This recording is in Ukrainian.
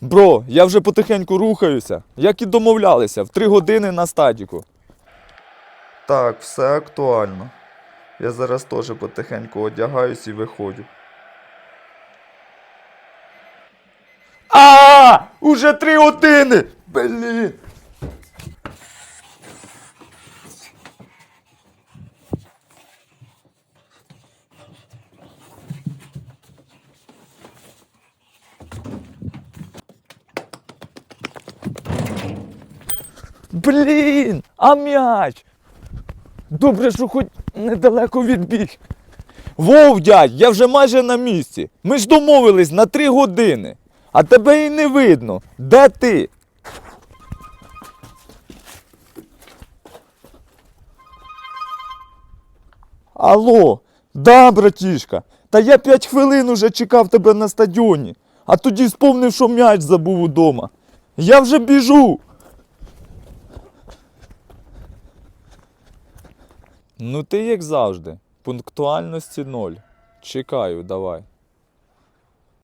Бро, я вже потихеньку рухаюся, як і домовлялися, в три години на стадіку. Так, все актуально. Я зараз теж потихеньку одягаюсь і виходжу. А! Уже три години! Блін! Блін, а м'яч. Добре, що хоч недалеко відбіг. Вов, дядь, я вже майже на місці. Ми ж домовились на три години. А тебе і не видно. Де ти? Алло, да, братішка. Та я п'ять хвилин уже чекав тебе на стадіоні, а тоді сповнив, що м'яч забув удома. Я вже біжу. Ну ти як завжди, пунктуальності ноль. Чекаю, давай.